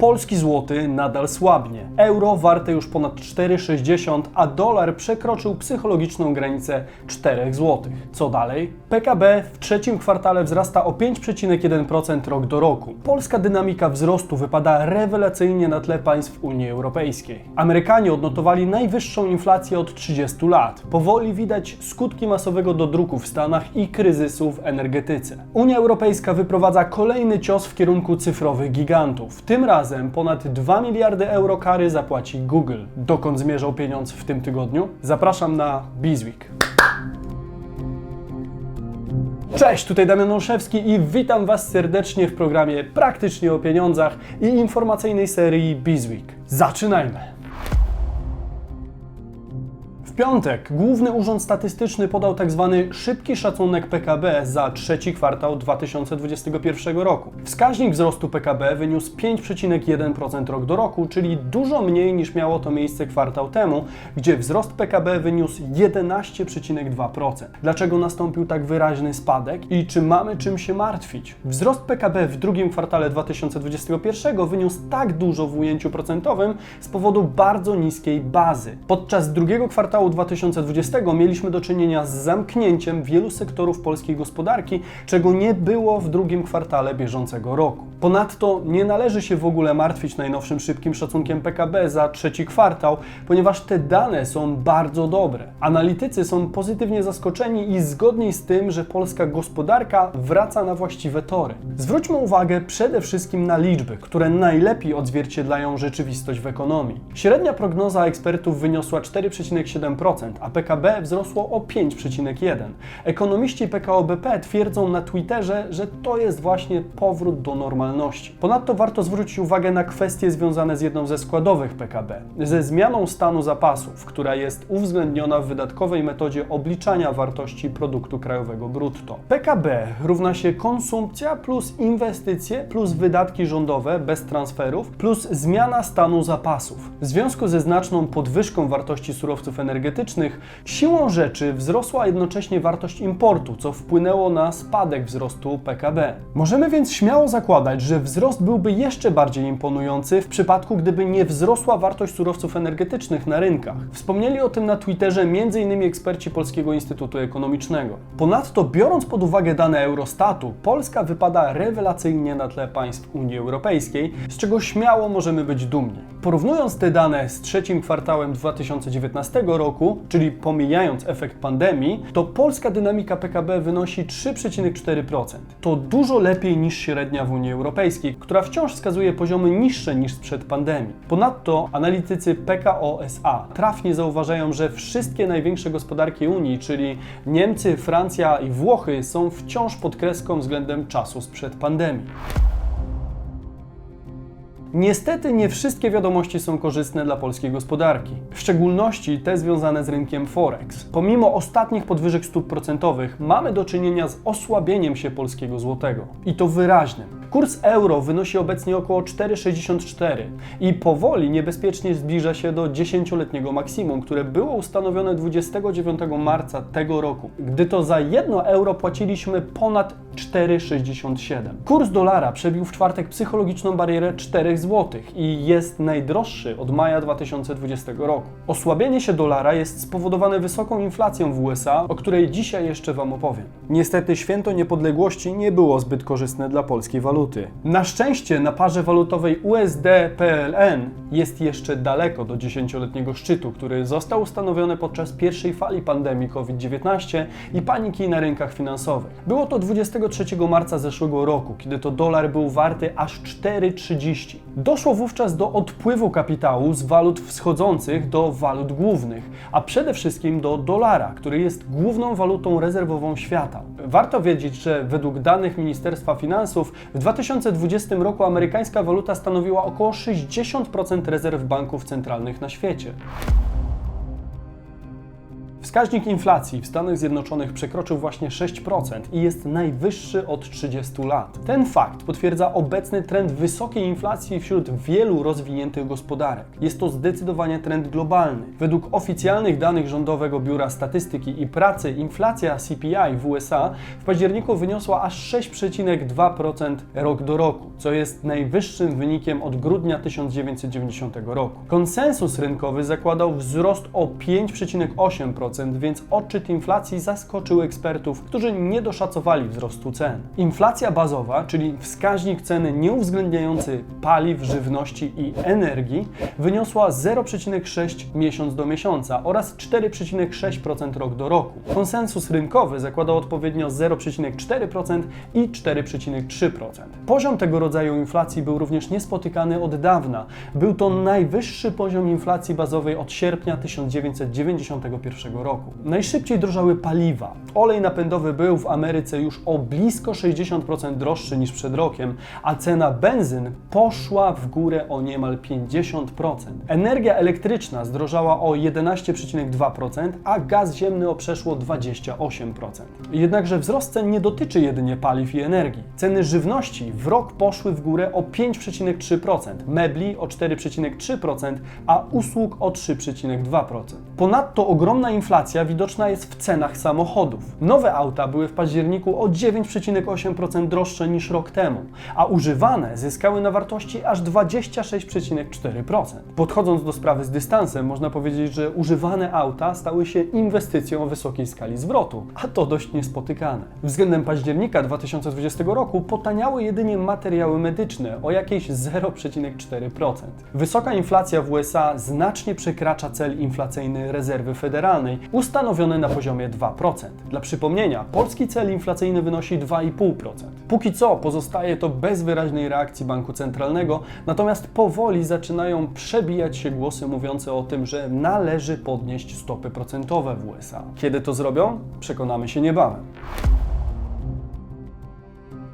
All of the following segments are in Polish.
Polski złoty nadal słabnie. Euro warte już ponad 4,60, a dolar przekroczył psychologiczną granicę 4 zł. Co dalej? PKB w trzecim kwartale wzrasta o 5,1% rok do roku. Polska dynamika wzrostu wypada rewelacyjnie na tle państw Unii Europejskiej. Amerykanie odnotowali najwyższą inflację od 30 lat. Powoli widać skutki masowego dodruku w Stanach i kryzysu w energetyce. Unia Europejska wyprowadza kolejny cios w kierunku cyfrowych gigantów. Tym razem ponad 2 miliardy euro kary zapłaci Google. Dokąd zmierzał pieniądz w tym tygodniu? Zapraszam na Bizweek. Cześć, tutaj Damian Olszewski i witam Was serdecznie w programie Praktycznie o pieniądzach i informacyjnej serii Bizweek. Zaczynajmy! Piątek Główny Urząd Statystyczny podał tzw. szybki szacunek PKB za trzeci kwartał 2021 roku. Wskaźnik wzrostu PKB wyniósł 5,1% rok do roku, czyli dużo mniej niż miało to miejsce kwartał temu, gdzie wzrost PKB wyniósł 11,2%. Dlaczego nastąpił tak wyraźny spadek i czy mamy czym się martwić? Wzrost PKB w drugim kwartale 2021 wyniósł tak dużo w ujęciu procentowym z powodu bardzo niskiej bazy. Podczas drugiego kwartału 2020 mieliśmy do czynienia z zamknięciem wielu sektorów polskiej gospodarki, czego nie było w drugim kwartale bieżącego roku. Ponadto nie należy się w ogóle martwić najnowszym szybkim szacunkiem PKB za trzeci kwartał, ponieważ te dane są bardzo dobre. Analitycy są pozytywnie zaskoczeni i zgodni z tym, że polska gospodarka wraca na właściwe tory. Zwróćmy uwagę przede wszystkim na liczby, które najlepiej odzwierciedlają rzeczywistość w ekonomii. Średnia prognoza ekspertów wyniosła 4,7%, a PKB wzrosło o 5,1%. Ekonomiści PKO BP twierdzą na Twitterze, że to jest właśnie powrót do normalności. Ponadto warto zwrócić uwagę na kwestie związane z jedną ze składowych PKB, ze zmianą stanu zapasów, która jest uwzględniona w wydatkowej metodzie obliczania wartości produktu krajowego brutto. PKB równa się konsumpcja plus inwestycje plus wydatki rządowe bez transferów plus zmiana stanu zapasów. W związku ze znaczną podwyżką wartości surowców energetycznych, siłą rzeczy wzrosła jednocześnie wartość importu, co wpłynęło na spadek wzrostu PKB. Możemy więc śmiało zakładać, że wzrost byłby jeszcze bardziej imponujący w przypadku, gdyby nie wzrosła wartość surowców energetycznych na rynkach. Wspomnieli o tym na Twitterze m.in. eksperci Polskiego Instytutu Ekonomicznego. Ponadto, biorąc pod uwagę dane Eurostatu, Polska wypada rewelacyjnie na tle państw Unii Europejskiej, z czego śmiało możemy być dumni. Porównując te dane z trzecim kwartałem 2019 roku, czyli pomijając efekt pandemii, to polska dynamika PKB wynosi 3,4%. To dużo lepiej niż średnia w Unii Europejskiej, która wciąż wskazuje poziomy niższe niż sprzed pandemii. Ponadto analitycy PKO SA trafnie zauważają, że wszystkie największe gospodarki Unii, czyli Niemcy, Francja i Włochy, są wciąż pod kreską względem czasu sprzed pandemii. Niestety nie wszystkie wiadomości są korzystne dla polskiej gospodarki, w szczególności te związane z rynkiem Forex. Pomimo ostatnich podwyżek stóp procentowych mamy do czynienia z osłabieniem się polskiego złotego i to wyraźnym. Kurs euro wynosi obecnie około 4,64 i powoli niebezpiecznie zbliża się do 10-letniego maksimum, które było ustanowione 29 marca tego roku, gdy to za 1 euro płaciliśmy ponad 4,67. Kurs dolara przebił w czwartek psychologiczną barierę 4 zł i jest najdroższy od maja 2020 roku. Osłabienie się dolara jest spowodowane wysoką inflacją w USA, o której dzisiaj jeszcze Wam opowiem. Niestety święto niepodległości nie było zbyt korzystne dla polskiej waluty. Na szczęście na parze walutowej USD-PLN jest jeszcze daleko do 10-letniego szczytu, który został ustanowiony podczas pierwszej fali pandemii COVID-19 i paniki na rynkach finansowych. Było to 23 marca zeszłego roku, kiedy to dolar był warty aż 4,30. Doszło wówczas do odpływu kapitału z walut wschodzących do walut głównych, a przede wszystkim do dolara, który jest główną walutą rezerwową świata. Warto wiedzieć, że według danych Ministerstwa Finansów w 2020 roku amerykańska waluta stanowiła około 60% rezerw banków centralnych na świecie. Wskaźnik inflacji w Stanach Zjednoczonych przekroczył właśnie 6% i jest najwyższy od 30 lat. Ten fakt potwierdza obecny trend wysokiej inflacji wśród wielu rozwiniętych gospodarek. Jest to zdecydowanie trend globalny. Według oficjalnych danych Rządowego Biura Statystyki i Pracy inflacja CPI w USA w październiku wyniosła aż 6,2% rok do roku, co jest najwyższym wynikiem od grudnia 1990 roku. Konsensus rynkowy zakładał wzrost o 5,8%, więc odczyt inflacji zaskoczył ekspertów, którzy nie doszacowali wzrostu cen. Inflacja bazowa, czyli wskaźnik ceny nieuwzględniający paliw, żywności i energii, wyniosła 0,6 miesiąc do miesiąca oraz 4,6% rok do roku. Konsensus rynkowy zakładał odpowiednio 0,4% i 4,3%. Poziom tego rodzaju inflacji był również niespotykany od dawna. Był to najwyższy poziom inflacji bazowej od sierpnia 1991 roku. Najszybciej drożały paliwa. Olej napędowy był w Ameryce już o blisko 60% droższy niż przed rokiem, a cena benzyn poszła w górę o niemal 50%. Energia elektryczna zdrożała o 11,2%, a gaz ziemny o przeszło 28%. Jednakże wzrost cen nie dotyczy jedynie paliw i energii. Ceny żywności w rok poszły w górę o 5,3%, mebli o 4,3%, a usług o 3,2%. Ponadto ogromna inflacja widoczna jest w cenach samochodów. Nowe auta były w październiku o 9,8% droższe niż rok temu, a używane zyskały na wartości aż 26,4%. Podchodząc do sprawy z dystansem, można powiedzieć, że używane auta stały się inwestycją o wysokiej skali zwrotu, a to dość niespotykane. Względem października 2020 roku potaniały jedynie materiały medyczne o jakieś 0,4%. Wysoka inflacja w USA znacznie przekracza cel inflacyjny rezerwy federalnej, ustanowiony na poziomie 2%. Dla przypomnienia, polski cel inflacyjny wynosi 2,5%. Póki co pozostaje to bez wyraźnej reakcji banku centralnego, natomiast powoli zaczynają przebijać się głosy mówiące o tym, że należy podnieść stopy procentowe w USA. Kiedy to zrobią? Przekonamy się niebawem.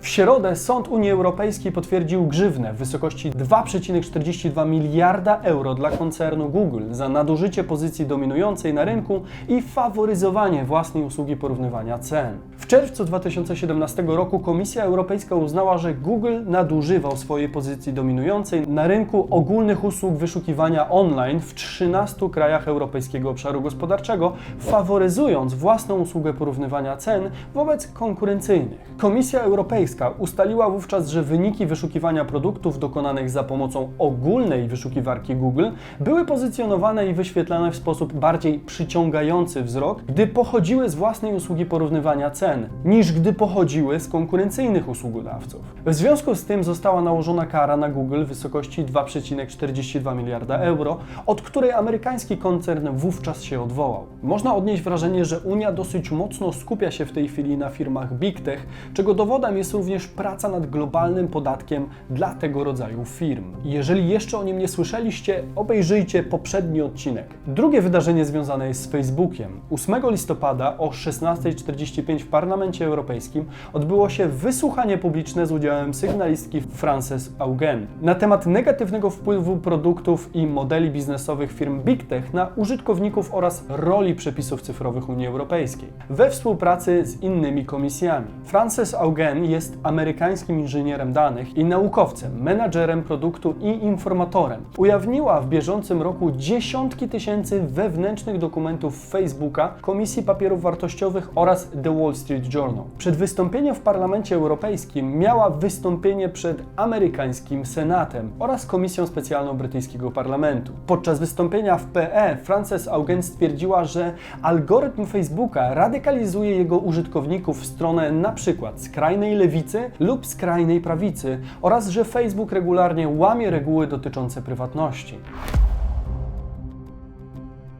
W środę Sąd Unii Europejskiej potwierdził grzywnę w wysokości 2,42 miliarda euro dla koncernu Google za nadużycie pozycji dominującej na rynku i faworyzowanie własnej usługi porównywania cen. W czerwcu 2017 roku Komisja Europejska uznała, że Google nadużywał swojej pozycji dominującej na rynku ogólnych usług wyszukiwania online w 13 krajach Europejskiego Obszaru Gospodarczego, faworyzując własną usługę porównywania cen wobec konkurencyjnych. Komisja Europejska ustaliła wówczas, że wyniki wyszukiwania produktów dokonanych za pomocą ogólnej wyszukiwarki Google były pozycjonowane i wyświetlane w sposób bardziej przyciągający wzrok, gdy pochodziły z własnej usługi porównywania cen, niż gdy pochodziły z konkurencyjnych usługodawców. W związku z tym została nałożona kara na Google w wysokości 2,42 miliarda euro, od której amerykański koncern wówczas się odwołał. Można odnieść wrażenie, że Unia dosyć mocno skupia się w tej chwili na firmach Big Tech, czego dowodem jest również praca nad globalnym podatkiem dla tego rodzaju firm. Jeżeli jeszcze o nim nie słyszeliście, obejrzyjcie poprzedni odcinek. Drugie wydarzenie związane jest z Facebookiem. 8 listopada o 16.45 w Parlamencie Europejskim odbyło się wysłuchanie publiczne z udziałem sygnalistki Frances Augen na temat negatywnego wpływu produktów i modeli biznesowych firm Big Tech na użytkowników oraz roli przepisów cyfrowych Unii Europejskiej we współpracy z innymi komisjami. Frances Augen jest amerykańskim inżynierem danych i naukowcem, menadżerem produktu i informatorem. Ujawniła w bieżącym roku dziesiątki tysięcy wewnętrznych dokumentów Facebooka, Komisji Papierów Wartościowych oraz The Wall Street Journal. Przed wystąpieniem w Parlamencie Europejskim miała wystąpienie przed amerykańskim Senatem oraz Komisją Specjalną Brytyjskiego Parlamentu. Podczas wystąpienia w PE Frances Augen stwierdziła, że algorytm Facebooka radykalizuje jego użytkowników w stronę przykład skrajnej lewicy lub skrajnej prawicy oraz że Facebook regularnie łamie reguły dotyczące prywatności.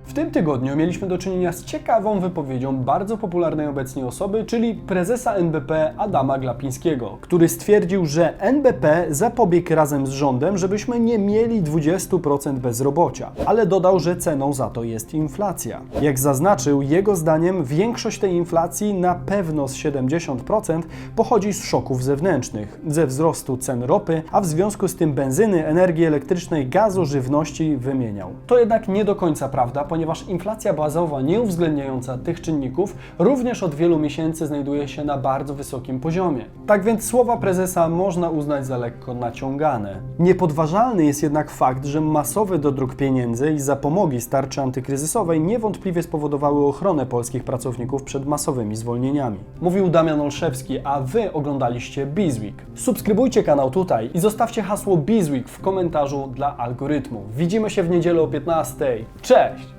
W tym tygodniu mieliśmy do czynienia z ciekawą wypowiedzią bardzo popularnej obecnie osoby, czyli prezesa NBP Adama Glapińskiego, który stwierdził, że NBP zapobiegł razem z rządem, żebyśmy nie mieli 20% bezrobocia, ale dodał, że ceną za to jest inflacja. Jak zaznaczył, jego zdaniem większość tej inflacji, na pewno z 70%, pochodzi z szoków zewnętrznych, ze wzrostu cen ropy, a w związku z tym benzyny, energii elektrycznej, gazu, żywności wymieniał. To jednak nie do końca prawda, ponieważ ponieważ inflacja bazowa nie uwzględniająca tych czynników również od wielu miesięcy znajduje się na bardzo wysokim poziomie. Tak więc słowa prezesa można uznać za lekko naciągane. Niepodważalny jest jednak fakt, że masowy dodruk pieniędzy i zapomogi z tarczy antykryzysowej niewątpliwie spowodowały ochronę polskich pracowników przed masowymi zwolnieniami. Mówił Damian Olszewski, a Wy oglądaliście Bizweek. Subskrybujcie kanał tutaj i zostawcie hasło Bizweek w komentarzu dla algorytmu. Widzimy się w niedzielę o 15. Cześć!